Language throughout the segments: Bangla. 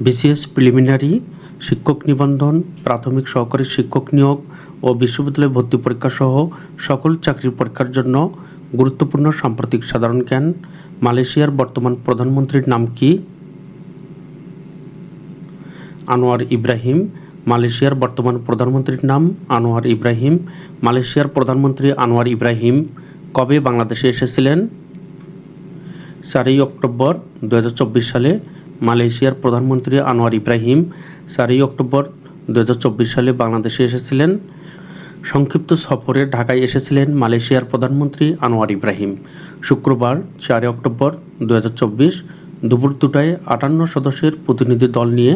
বিসিএস প্রিলিমিনারি, শিক্ষক নিবন্ধন, প্রাথমিক সহকারী শিক্ষক নিয়োগ ও বিশ্ববিদ্যালয় ভর্তি পরীক্ষা সহ সকল চাকরির পরীক্ষার জন্য গুরুত্বপূর্ণ সাম্প্রতিক সাধারণ জ্ঞান, মালয়েশিয়ার বর্তমান প্রধানমন্ত্রীর নাম কি? আনোয়ার ইব্রাহিম, মালয়েশিয়ার বর্তমান প্রধানমন্ত্রীর নাম আনোয়ার ইব্রাহিম, মালয়েশিয়ার প্রধানমন্ত্রী আনোয়ার ইব্রাহিম, কবে বাংলাদেশে এসেছিলেন? চারই অক্টোবর দু হাজার চব্বিশ সালে মালয়েশিয়ার প্রধানমন্ত্রী আনোয়ার ইব্রাহিম চারই অক্টোবর দু হাজার চব্বিশ সালে বাংলাদেশে এসেছিলেন। সংক্ষিপ্ত সফরে ঢাকায় এসেছিলেন মালয়েশিয়ার প্রধানমন্ত্রী আনোয়ার ইব্রাহিম। শুক্রবার চারই অক্টোবর দুই হাজার চব্বিশ দুপুর দুটায় আটান্ন সদস্যের প্রতিনিধি দল নিয়ে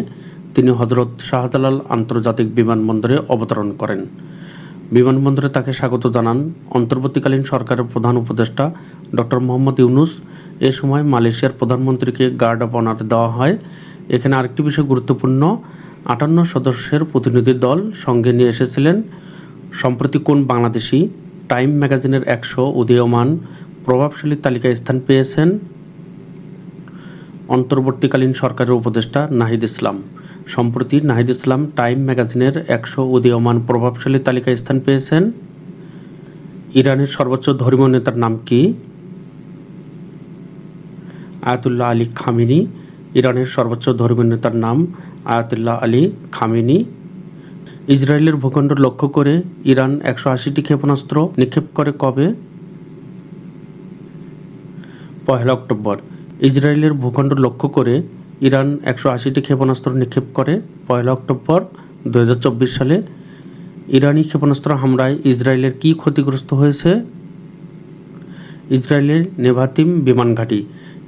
তিনি হজরত শাহজালাল আন্তর্জাতিক বিমানবন্দরে অবতরণ করেন। বিমানবন্দরে তাকে স্বাগত জানান অন্তর্বর্তীকালীন সরকারের প্রধান উপদেষ্টা ডক্টর মোহাম্মদ ইউনুস। এ সময় মালয়েশিয়ার প্রধানমন্ত্রীকে গার্ড অফ অনার দেওয়া হয়। এখানে আরেকটি বিষয় গুরুত্বপূর্ণ, আটান্ন সদস্যের প্রতিনিধি দল সঙ্গে নিয়ে এসেছিলেন। সম্প্রতি কোন বাংলাদেশি? টাইম ম্যাগাজিনের একশো উদীয়মান প্রভাবশালী তালিকায় স্থান পেয়েছেন অন্তর্বর্তীকালীন সরকারের উপদেষ্টা নাহিদ ইসলাম। সম্প্রতি নাহিদ ইসলাম টাইম ম্যাগাজিনের একশো উদীয়মান প্রভাবশালী তালিকায় স্থান পেয়েছেন। ইরানের সর্বোচ্চ ধর্মীয় নেতার নাম কি? Ayatollah Ali Khamenei. ইরানের সর্বোচ্চ ধর্মীয় নেতার নাম আয়াতুল্লাহ আলী খামিনি। ইসরায়েলের ভূখণ্ড লক্ষ্য করে ইরান একশো আশিটি ক্ষেপণাস্ত্র নিক্ষেপ করে কবে? পহেলা অক্টোবর। ইসরায়েলের ভূখণ্ড লক্ষ্য করে ইরান একশো আশিটি ক্ষেপণাস্ত্র নিক্ষেপ করে পয়লা অক্টোবর দু হাজার চব্বিশ সালে। ইরানি ক্ষেপণাস্ত্র হামলায় ইসরায়েলের কি ক্ষতিগ্রস্ত হয়েছে? ইসরায়েলের নেভাতিম বিমান ঘাঁটি।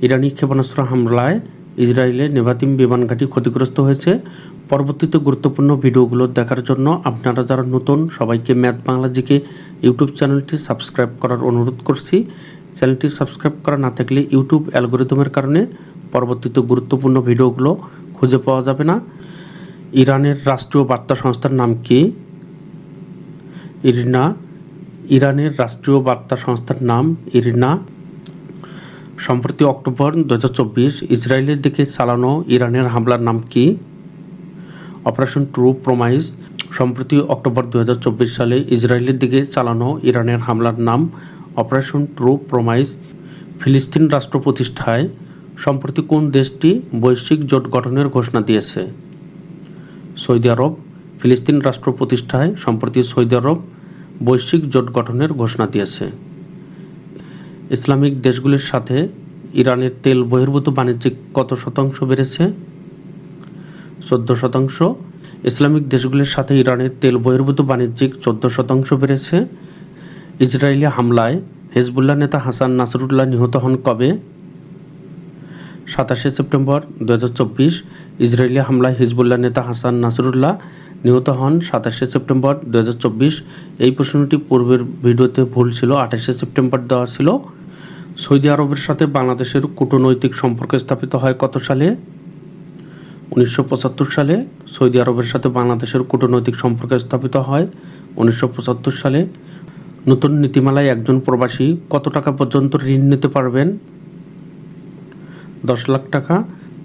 ইরানি ক্ষেপণাস্ত্র হামলায় ইসরায়েলের নেভাতিম বিমান ঘাঁটি ক্ষতিগ্রস্ত হয়েছে। পরবর্তীতে গুরুত্বপূর্ণ ভিডিওগুলো দেখার জন্য আপনারা যারা নতুন, সবাইকে ম্যাথ বাংলাজিকে ইউটিউব চ্যানেলটি সাবস্ক্রাইব করার অনুরোধ করছি। চ্যানেলটি সাবস্ক্রাইব করা না থাকলে ইউটিউব অ্যালগোরিদমের কারণে পরবর্তীতে গুরুত্বপূর্ণ ভিডিওগুলো খুঁজে পাওয়া যাবে না। ইরানের রাষ্ট্রীয় বার্তা সংস্থার নাম কি? ইরিনা। ইরানের রাষ্ট্রীয় বার্তা সংস্থার নাম ইরিনা। সম্প্রতি অক্টোবর দু ইসরায়েলের দিকে চালানো ইরানের হামলার নাম কি? Operation true promise. সম্প্রতি অক্টোবর দু হাজার চব্বিশ সালে ইসরায়েলের দিকে চালানো ইরানের হামলার নাম অপারেশন ট্রু প্রমাইজ। ফিলিস্তিন রাষ্ট্র প্রতিষ্ঠায় সম্প্রতি কোন দেশটি বৈশ্বিক জোট গঠনের ঘোষণা দিয়েছে? সৌদি আরব, ফিলিস্তিন রাষ্ট্র প্রতিষ্ঠায় সম্প্রতি সৌদি আরব বৈশ্বিক জোট গঠনের ঘোষণা দিয়েছে। ইসলামিক দেশগুলির সাথে ইরানের তেল বহির্ভূত বাণিজ্যিক কত শতাংশ বেড়েছে? চোদ্দ শতাংশ। ইসলামিক দেশগুলির সাথে ইরানের তেল বহির্ভূত বাণিজ্যিক চোদ্দ শতাংশ বেড়েছে। ইসরায়েলি হামলায় হেজবুল্লাহ নেতা হাসান নাসরুল্লাহ নিহত হন কবে? সাতাশে সেপ্টেম্বর দুই হাজার চব্বিশ, ইসরায়েলি হামলায় হিজবুল্লাহ নেতা হাসান নাসরুল্লাহ নিহত হন সাতাশে সেপ্টেম্বর দুই হাজার চব্বিশ। এই প্রশ্নটি পূর্বের ভিডিওতে ভুল ছিল, আঠাশে সেপ্টেম্বর দেওয়া ছিল। সৌদি আরবের সাথে বাংলাদেশের কূটনৈতিক সম্পর্ক স্থাপিত হয় কত সালে? উনিশশো পঁচাত্তর সালে সৌদি আরবের সাথে বাংলাদেশের কূটনৈতিক সম্পর্ক স্থাপিত হয়। উনিশশো পঁচাত্তর সালে নতুন নীতিমালায় একজন প্রবাসী কত টাকা পর্যন্ত ঋণ নিতে পারবেন? দশ লাখ টাকা।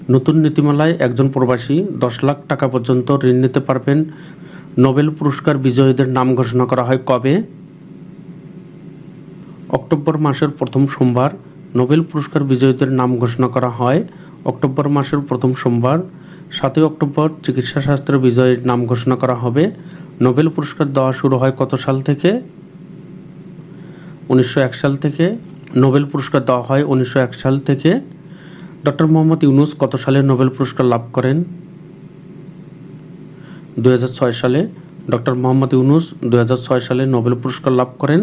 নতুন নীতিমালায় একজন প্রবাসী দশ লাখ টাকা পর্যন্ত ঋণ নিতে পারবেন। নোবেল পুরস্কার বিজয়ীদের নাম ঘোষণা করা হয় কবে? অক্টোবর মাসের প্রথম সোমবার নোবেল পুরস্কার বিজয়ীদের নাম ঘোষণা করা হয় অক্টোবর মাসের প্রথম সোমবার। সাতই অক্টোবর চিকিৎসা শাস্ত্রের বিজয়ীর নাম ঘোষণা করা হবে। নোবেল পুরস্কার দেওয়া শুরু হয় কত সাল থেকে? উনিশশো এক সাল থেকে। নোবেল পুরস্কার দেওয়া হয় উনিশশো এক সাল থেকে। ডক্টর মোহাম্মদ ইউনুস কত সালে নোবেল পুরস্কার লাভ করেন? দু হাজার ছয় সালে ডক্টর মোহাম্মদ ইউনুস, দুই হাজার ছয় সালে নোবেল পুরস্কার লাভ করেন।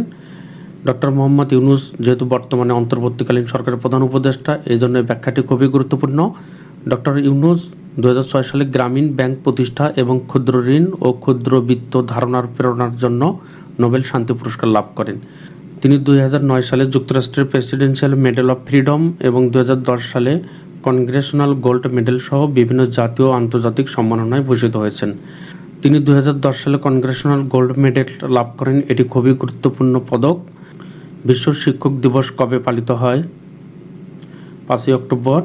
ডক্টর মোহাম্মদ ইউনুস যেহেতু বর্তমানে অন্তর্বর্তীকালীন সরকারের প্রধান উপদেষ্টা, এই জন্য ব্যাখ্যাটি খুবই গুরুত্বপূর্ণ। ডক্টর ইউনুস দু হাজার ছয় সালে গ্রামীণ ব্যাংক প্রতিষ্ঠা এবং ক্ষুদ্র ঋণ ও ক্ষুদ্র বিত্ত ধারণার প্রেরণার জন্য নোবেল শান্তি পুরস্কার লাভ করেন। তিনি দুই হাজার নয় সালে যুক্তরাষ্ট্রের প্রেসিডেন্সিয়াল মেডেল অফ ফ্রিডম এবং দু হাজার দশ সালে কনগ্রেশনাল গোল্ড মেডেল সহ বিভিন্ন জাতীয় আন্তর্জাতিক সম্মাননায় ভূষিত হয়েছেন। তিনি দুই হাজার দশ সালে কনগ্রেশনাল গোল্ড মেডেল লাভ করেন, এটি খুবই গুরুত্বপূর্ণ পদক। বিশ্ব শিক্ষক দিবস কবে পালিত হয়? পাঁচই অক্টোবর।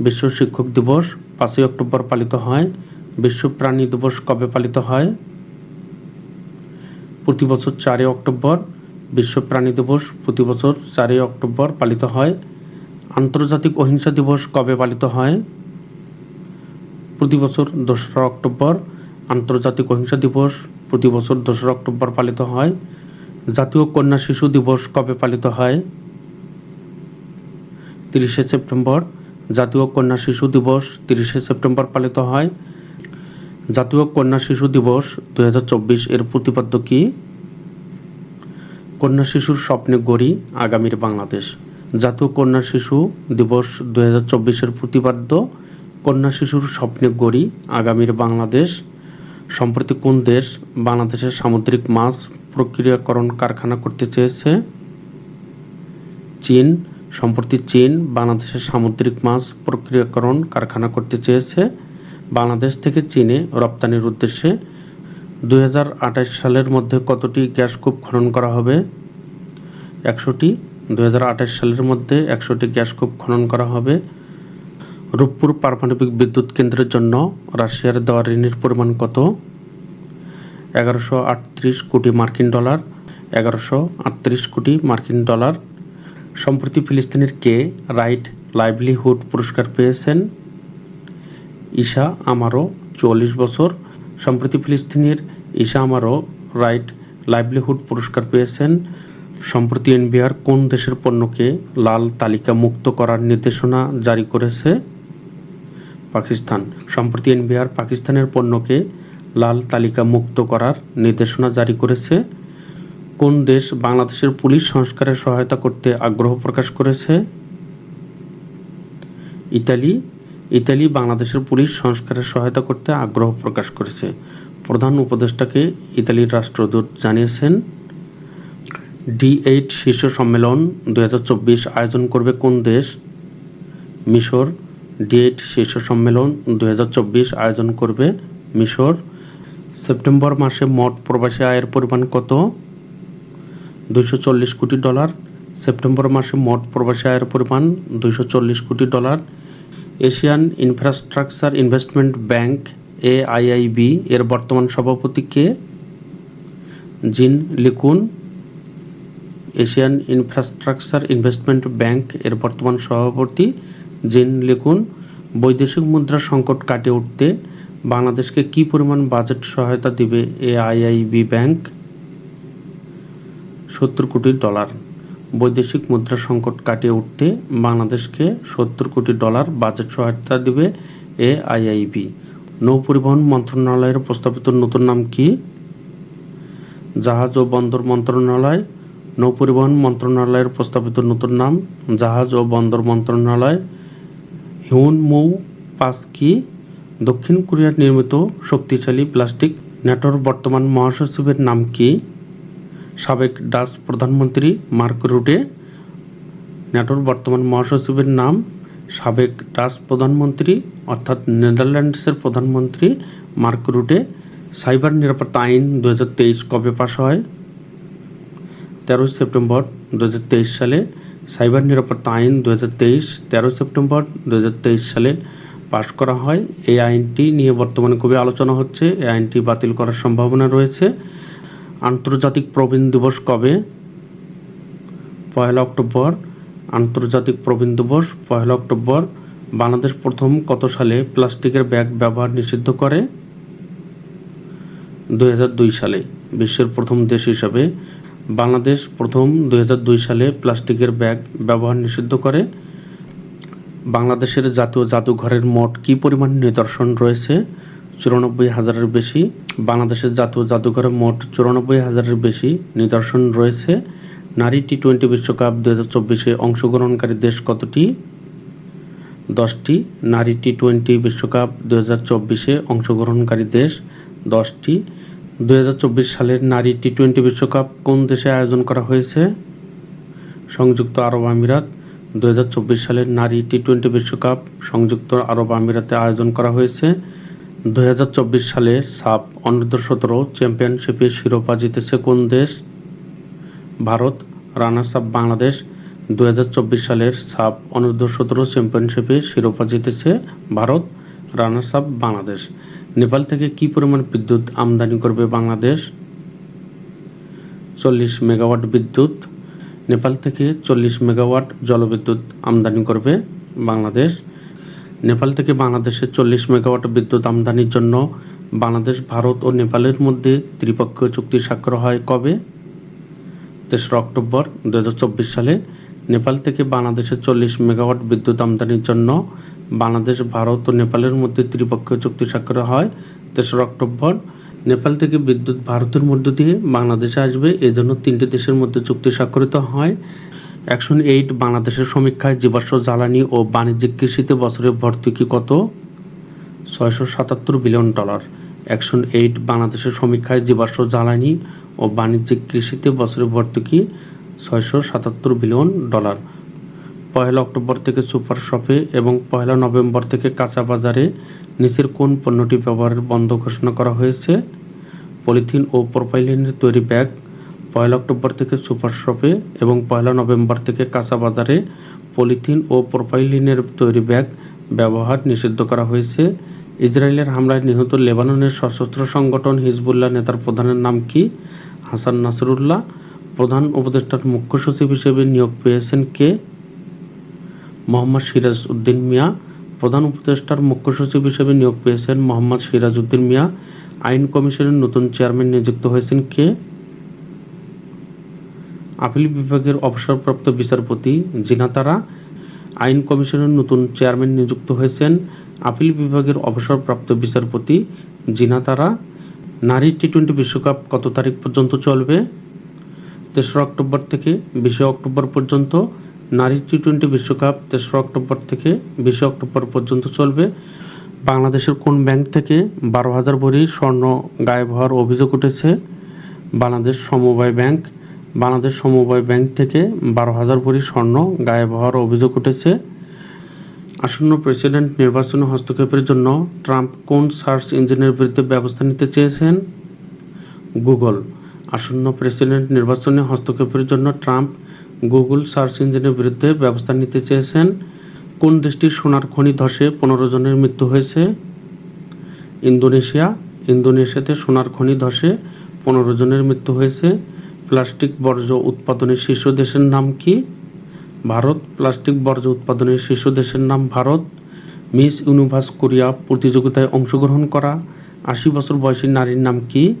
বিশ্ব শিক্ষক দিবস পাঁচই অক্টোবর পালিত হয়। বিশ্ব প্রাণী দিবস কবে পালিত হয়? প্রতি বছর চারই অক্টোবর। বিশ্ব প্রাণী দিবস প্রতি বছর চারই অক্টোবর পালিত হয়। আন্তর্জাতিক অহিংসা দিবস কবে পালিত হয়? প্রতি বছর দোসরা অক্টোবর আন্তর্জাতিক অহিংসা দিবস প্রতি বছর দোসরা অক্টোবর পালিত হয়। জাতীয় কন্যা শিশু দিবস কবে পালিত হয়? তিরিশে সেপ্টেম্বর জাতীয় কন্যা শিশু দিবস তিরিশে সেপ্টেম্বর পালিত হয়। জাতীয় কন্যা শিশু দিবস দু হাজার চব্বিশ এর প্রতিপাদ্য কি? কন্যা শিশুর স্বপ্নে গড়ি আগামীর বাংলাদেশ। জাতীয় কন্যা শিশু দিবস দু হাজার চব্বিশের প্রতিপাদ্য, কন্যা শিশুর স্বপ্নে গড়ি আগামীর বাংলাদেশ। সম্প্রতি কোন দেশ বাংলাদেশের সামুদ্রিক মাছ প্রক্রিয়াকরণ কারখানা করতে চেয়েছে? চীন। সম্প্রতি চীন বাংলাদেশের সামুদ্রিক মাছ প্রক্রিয়াকরণ কারখানা করতে চেয়েছে। বাংলাদেশ থেকে চীনে রপ্তানির উদ্দেশ্যে দুই হাজার আঠাশ সালের মধ্যে কতটি গ্যাস কূপ খনন করা হবে? একশোটি। দু হাজার আঠাশ সালের মধ্যে একশোটি গ্যাস কূপ খনন করা হবে। রূপপুর পারমাণবিক বিদ্যুৎ কেন্দ্রের জন্য রাশিয়ার দেওয়া ঋণের পরিমাণ কত? এগারোশো আটত্রিশ কোটি মার্কিন ডলার। এগারোশো আটত্রিশ কোটি মার্কিন ডলার। সম্প্রতি ফিলিস্তিনের কে রাইট লাইভলিহুড পুরস্কার পেয়েছেন? ঈশা আমারও চল্লিশ বছর। সম্প্রতি ফিলিস্তিনের আমারও রাইট লাইভলিহুড পুরস্কার পেয়েছেন। সম্প্রতি এনবিআর কোন দেশের পণ্যকে লাল তালিকা মুক্ত করার নির্দেশনা জারি করেছে? পাকিস্তান। সম্প্রতি এনবিআর পাকিস্তানের পণ্যকে লাল তালিকা মুক্ত করার নির্দেশনা জারি করেছে। কোন দেশ বাংলাদেশের পুলিশ সংস্কারে সহায়তা করতে আগ্রহ প্রকাশ করেছে? ইতালি। ইতালি বাংলাদেশের পুলিশ সংস্কারে সহায়তা করতে আগ্রহ প্রকাশ করেছে। প্রধান উপদেষ্টাকে ইতালির রাষ্ট্রদূত জানিয়েছেন, ডি এইট শীর্ষ সম্মেলন দু হাজার চব্বিশ আয়োজন করবে কোন দেশ? মিশর, ডি এইট শীর্ষ সম্মেলন দুই হাজার চব্বিশ আয়োজন করবে মিশর। সেপ্টেম্বর মাসে মোট প্রবাসী আয়ের পরিমাণ কত? চল্লিশ কোটি ডলার। সেপ্টেম্বর মাসে মোট প্রবাসী আয়ের পরিমাণ চল্লিশ কোটি dollar. Asian Infrastructure Investment Bank AIIB এর বর্তমান সভাপতি কে? Jin Liqun, Asian Infrastructure Investment Bank, এর বর্তমান সভাপতি জিন লিকুন, বৈদেশিক মুদ্রা সংকট কাটিয়ে উঠতে বাংলাদেশকে কি পরিমাণ বাজেট সহায়তা দিবে এআইআইবি ব্যাংক? সত্তর কোটি ডলার। বৈদেশিক মুদ্রা সংকট কাটিয়ে উঠতে বাংলাদেশকে সত্তর কোটি ডলার বাজেট সহায়তা দিবে এআইআইবি নৌ পরিবহন মন্ত্রণালয়ের প্রস্তাবিত নতুন নাম কি? জাহাজ ও বন্দর মন্ত্রণালয়। নৌ পরিবহন মন্ত্রণালয়ের প্রস্তাবিত নতুন নাম জাহাজ ও বন্দর মন্ত্রণালয়। হিউন মৌ পাসকি দক্ষিণ কোরিয়ার নির্মিত শক্তিশালী প্লাস্টিক ন্যাটোর বর্তমান মহাসচিবের নাম কি? সাবেক ডাচ প্রধানমন্ত্রী মার্ক রুটে। ন্যাটোর বর্তমান মহাসচিবের নাম সাবেক ডাচ প্রধানমন্ত্রী অর্থাৎ নেদারল্যান্ডসের প্রধানমন্ত্রী মার্ক রুটে। সাইবার নিরাপত্তা আইন দু হাজার তেইশ কবে পাশ হয়? তেরোই সেপ্টেম্বর দু হাজার তেইশ সালে। সাইবার নিরাপত্তা আইন দু হাজার তেইশ সেপ্টেম্বর দু হাজার তেইশ সালে পাশ করা হয়। এই আইনটি নিয়ে বর্তমানে খুবই আলোচনা হচ্ছে। এই আইনটি বাতিল করার সম্ভাবনা রয়েছে। আন্তর্জাতিক প্রবীণ দিবস কবে? পয়লা অক্টোবর, আন্তর্জাতিক প্রবীণ দিবস, পয়লা অক্টোবর, বাংলাদেশ প্রথম কত সালে প্লাস্টিকের ব্যাগ ব্যবহার নিষিদ্ধ করে? দুই হাজার দুই সালে, বিশ্বের প্রথম দেশ হিসাবে বাংলাদেশ প্রথম দুই হাজার দুই সালে প্লাস্টিকের ব্যাগ ব্যবহার নিষিদ্ধ করে। বাংলাদেশের জাতীয় জাদুঘরের মোট কী পরিমাণ নিদর্শন রয়েছে? চুরানব্বই হাজারের বেশি, বাংলাদেশের জাতীয় জাদুঘরে মোট চুরানব্বই হাজারের বেশি নিদর্শন রয়েছে। নারী টি টোয়েন্টি বিশ্বকাপ দু হাজার চব্বিশে অংশগ্রহণকারী দেশ কতটি? দশটি। নারী টি টোয়েন্টি বিশ্বকাপ দু হাজার চব্বিশে অংশগ্রহণকারী দেশ দশটি। দু হাজার চব্বিশ সালের নারী টি টোয়েন্টি বিশ্বকাপ কোন দেশে আয়োজন করা হয়েছে? সংযুক্ত আরব আমিরাত। দু হাজার চব্বিশ সালের নারী টি টোয়েন্টি বিশ্বকাপ সংযুক্ত আরব আমিরাতে আয়োজন করা হয়েছে। দু হাজার চব্বিশ সালে সাপ অনূর্ধ্ব সতেরো চ্যাম্পিয়নশিপে শিরোপা জিতেছে কোন দেশ? Bharat, runners up Bangladesh. চব্বিশ সালের সাপ অনূর্ধ্ব সতেরো চ্যাম্পিয়নশিপে শিরোপা জিতেছে ভারত, রানার্স আপ বাংলাদেশ। নেপাল থেকে কি পরিমাণ বিদ্যুৎ আমদানি করবে বাংলাদেশ? চল্লিশ মেগাওয়াট বিদ্যুৎ। নেপাল থেকে চল্লিশ মেগাওয়াট জলবিদ্যুৎ আমদানি করবে বাংলাদেশ। নেপাল থেকে বাংলাদেশে চল্লিশ মেগাওয়াট বিদ্যুৎ আমদানির জন্য বাংলাদেশ, ভারত ও নেপালের মধ্যে ত্রিপক্ষীয় চুক্তি স্বাক্ষর হয় কবে? তেসরা অক্টোবর দু হাজার চব্বিশ সালে নেপাল থেকে বাংলাদেশে চল্লিশ মেগাওয়াট বিদ্যুৎ আমদানির জন্য বাংলাদেশ, ভারত ও নেপালের মধ্যে ত্রিপক্ষীয় চুক্তি স্বাক্ষর হয় তেসরা অক্টোবর। নেপাল থেকে বিদ্যুৎ ভারতের মধ্য দিয়ে বাংলাদেশে আসবে, এজন্য তিনটি দেশের মধ্যে চুক্তি স্বাক্ষরিত হয়। অ্যাকশন এইট বাংলাদেশের সমীক্ষায় জীবাশ্ম জ্বালানি ও বাণিজ্যিক কৃষিতে বছরে ভর্তুকি কত ছয়শো সাতাত্তর বিলিয়ন ডলার অ্যাকশন এইট বাংলাদেশের সমীক্ষায় জীবাশ্ম জ্বালানি ও বাণিজ্যিক কৃষিতে বছরে ভর্তুকি ছয়শো সাতাত্তর বিলিয়ন ডলার পয়লা অক্টোবর থেকে সুপার শপে এবং পয়লা নভেম্বর থেকে কাঁচা বাজারে নিচের কোন পণ্যটি ব্যবহারের বন্ধ ঘোষণা করা হয়েছে? পলিথিন ও প্রোপাইলিনের তৈরি ব্যাগ পয়লা অক্টোবর থেকে সুপার শপে এবং পয়লা নভেম্বর থেকে কাঁচা বাজারে পলিথিন ও প্রোপাইলিনের তৈরি ব্যাগ ব্যবহার নিষিদ্ধ করা হয়েছে। ইসরায়েলের হামলায় নিহত লেবাননের সশস্ত্র সংগঠন হিজবুল্লাহ নেতার প্রধানের নাম কি? হাসান নাসরুল্লাহ, প্রধান উপদেষ্টার মুখ্য সচিব হিসেবে নিয়োগ পেয়েছেন কে? মোহাম্মদ সিরাজ উদ্দিন মিয়া, প্রধান উপদেষ্টার মুখ্য সচিব হিসেবে নিয়োগ পেয়েছেন মোহাম্মদ সিরাজ উদ্দিন মিয়া। আইন কমিশনের নতুন চেয়ারম্যান নিযুক্ত হয়েছেন কে? আপিল বিভাগের অবসরপ্রাপ্ত বিচারপতি জিনাতারা আইন কমিশনের নতুন চেয়ারম্যান নিযুক্ত হয়েছেন আপিল বিভাগের অবসরপ্রাপ্ত বিচারপতি জিনাতারা নারী টি টোয়েন্টি বিশ্বকাপ কত তারিখ পর্যন্ত চলবে? তেসরা অক্টোবর থেকে বিশে অক্টোবর পর্যন্ত। নারী টি টোয়েন্টি বিশ্বকাপ তেসরা অক্টোবর থেকে বিশে অক্টোবর পর্যন্ত চলবে। বাংলাদেশের কোন ব্যাংক থেকে বারো হাজার ভরি স্বর্ণ গায়েব হওয়ার অভিযোগ উঠেছে? বাংলাদেশ সমবায় ব্যাংক বাংলাদেশ সমবায় ব্যাংক থেকে বারো হাজার ভরি স্বর্ণ গায়েব হওয়ার অভিযোগ উঠেছে। আসন্ন প্রেসিডেন্ট নির্বাচনে হস্তক্ষেপের জন্য ট্রাম্প কোন সার্চ ইঞ্জিনের বিরুদ্ধে ব্যবস্থা নিতে চেয়েছেন? গুগল। আসন্ন প্রেসিডেন্ট নির্বাচনে হস্তক্ষেপের জন্য ট্রাম্প গুগল সার্চ ইঞ্জিনের বিরুদ্ধে ব্যবস্থা নিতে চেয়েছেন। কোন দেশটির সোনার খনি ধসে পনেরো জনের মৃত্যু হয়েছে? ইন্দোনেশিয়া। ইন্দোনেশিয়াতে সোনার খনি ধসে পনেরো জনের মৃত্যু হয়েছে। প্লাস্টিক বর্জ্য উৎপাদনের শীর্ষ দেশের নাম কি? ভারত। প্লাস্টিক বর্জ্য উৎপাদনের শীর্ষ দেশের নাম ভারত। মিস ইউনিভার্স কোরিয়া প্রতিযোগিতায় অংশগ্রহণ করা আশি বছর বয়সী নারীর নাম কি?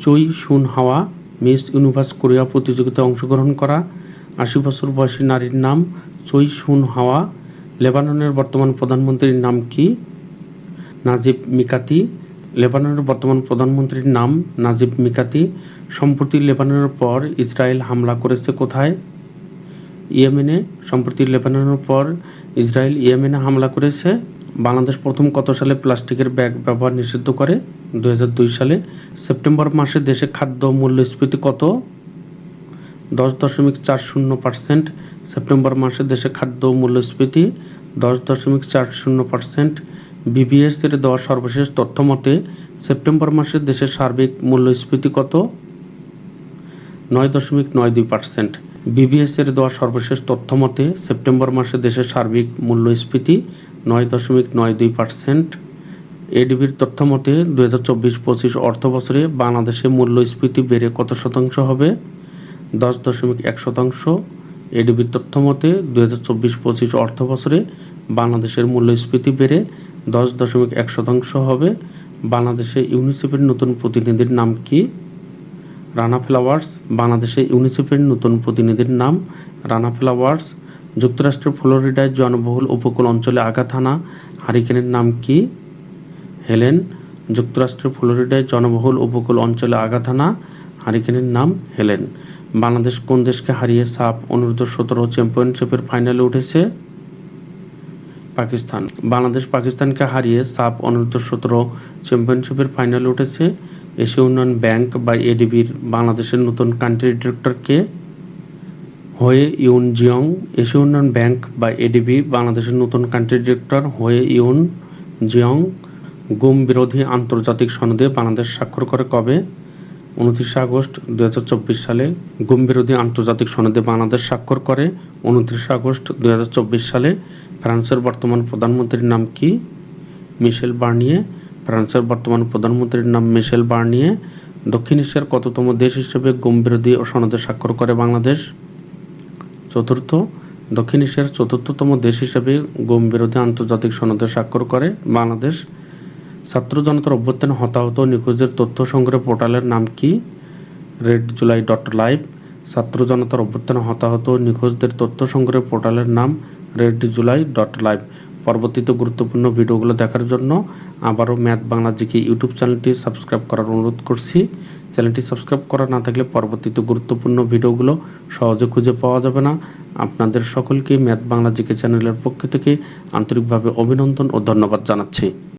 চই সুন হাওয়া। মিস ইউনিভার্স কোরিয়া প্রতিযোগিতায় অংশগ্রহণ করা আশি বছর বয়সী নারীর নাম চই সুন হাওয়া। লেবাননের বর্তমান প্রধানমন্ত্রীর নাম কি? নাজিব মিকাতি। লেবাননের বর্তমান প্রধানমন্ত্রীর নাম নাজিব মিকাতি। সম্প্রতি লেবাননের পর ইসরায়েল হামলা করেছে কোথায়? ইয়েমেনে। সম্প্রতি লেবাননের পর ইসরায়েল ইয়েমেনে হামলা করেছে। বাংলাদেশ প্রথম কত সালে প্লাস্টিকের ব্যাগ ব্যবহার নিষিদ্ধ করে? দু হাজার দুই সালে। সেপ্টেম্বর মাসে দেশে খাদ্য মূল্যস্ফীতি কত? দশ দশমিক চার শূন্য পার্সেন্ট। সেপ্টেম্বর মাসে দেশে খাদ্য মূল্যস্ফীতি দশ দশমিক চার শূন্য পার্সেন্ট। বিবিএস এর দেওয়া সর্বশেষ তথ্য মতে, সেপ্টেম্বর মাসে দেশের সার্বিক মূল্যস্ফীতি কত? নয় দশমিক নয় দুই পার্সেন্ট। বিবিএস এর দেওয়া সর্বশেষ তথ্য মতে, সেপ্টেম্বর মাসে দেশের সার্বিক মূল্যস্ফীতি নয় দশমিক নয় দুই পার্সেন্ট। এডিবির তথ্য মতে দু হাজার চব্বিশ পঁচিশ অর্থ বছরে বাংলাদেশে মূল্যস্ফীতি বেড়ে কত শতাংশ হবে? দশ দশমিক এক শতাংশ। এডিবির তথ্য মতে দু হাজার চব্বিশ পঁচিশ অর্থ বছরে বাংলাদেশের মূল্যস্ফীতি বেড়ে দশ দশমিক এক শতাংশ হবে। বাংলাদেশে ইউনিসেফের নতুন প্রতিনিধির নাম কি? রানা ফ্লাওয়ার্স, বাংলাদেশে ইউনিসেফের নতুন প্রতিনিধির নাম রানা ফ্লাওয়ার্স। যুক্তরাষ্ট্রের ফ্লোরিডায় জনবহুল উপকূল অঞ্চলে আঘাত হানা, হারিকেনের নাম কি? হেলেন, যুক্তরাষ্ট্রের ফ্লোরিডায় জনবহুল উপকূল অঞ্চলে আঘাত হানা, হারিকেনের নাম হেলেন। বাংলাদেশ কোন দেশকে হারিয়ে সাপ অনূর্ধ্ব সতেরো চ্যাম্পিয়নশিপের ফাইনালে উঠেছে? পাকিস্তান। বাংলাদেশ পাকিস্তানকে হারিয়ে সাপ অনূর্ধ্ব সতেরো চ্যাম্পিয়নশিপের ফাইনালে উঠেছে। এশিয়া উন্নয়ন ব্যাংক বা এডিবির বাংলাদেশের নতুন কান্ট্রি ডিরেক্টরকে হয়ে ইউন জিয়ং, এশিয়া উন্নয়ন ব্যাংক বা এডিবি বাংলাদেশের নতুন কান্ট্রি ডিরেক্টর হয়ে ইউন জিয়ং। গুম বিরোধী আন্তর্জাতিক সনদে বাংলাদেশ স্বাক্ষর করে কবে? উনত্রিশে আগস্ট দুই হাজার চব্বিশ সালে। গুম বিরোধী আন্তর্জাতিক সনদে বাংলাদেশ স্বাক্ষর করে উনত্রিশে আগস্ট দুই হাজার চব্বিশ সালে। ফ্রান্সের বর্তমান প্রধানমন্ত্রীর নাম কি? Michel Barnier. ফ্রান্সের বর্তমান প্রধানমন্ত্রীর নাম মিশেল বার্নিয়ে। দক্ষিণ এশিয়ার কততম দেশ হিসেবে গম বিরোধী ও সনদে স্বাক্ষর করে বাংলাদেশ? চতুর্থ, দক্ষিণ এশিয়ার চতুর্থতম দেশ হিসেবে গম বিরোধী আন্তর্জাতিক সনদে স্বাক্ষর করে বাংলাদেশ। ছাত্র জনতার অভ্যর্থনে হতাহত নিখোঁজের তথ্য সংগ্রহ পোর্টালের নাম কি? Red July dot live. ছাত্র জনতার অভ্যর্থনে হতাহত নিখোঁজদের তথ্য সংগ্রহ পোর্টালের নাম রেড জুলাই ডট লাইভ। পরবর্তীতে গুরুত্বপূর্ণ ভিডিওগুলো দেখার জন্য আবারও ম্যাথ বাংলা জিকে ইউটিউব চ্যানেলটি সাবস্ক্রাইব করার অনুরোধ করছি। চ্যানেলটি সাবস্ক্রাইব করা না থাকলে পরবর্তীতে গুরুত্বপূর্ণ ভিডিওগুলো সহজে খুঁজে পাওয়া যাবে না। আপনাদের সকলকে ম্যাথ বাংলা জিকে চ্যানেলের পক্ষ থেকে আন্তরিকভাবে অভিনন্দন ও ধন্যবাদ জানাচ্ছি।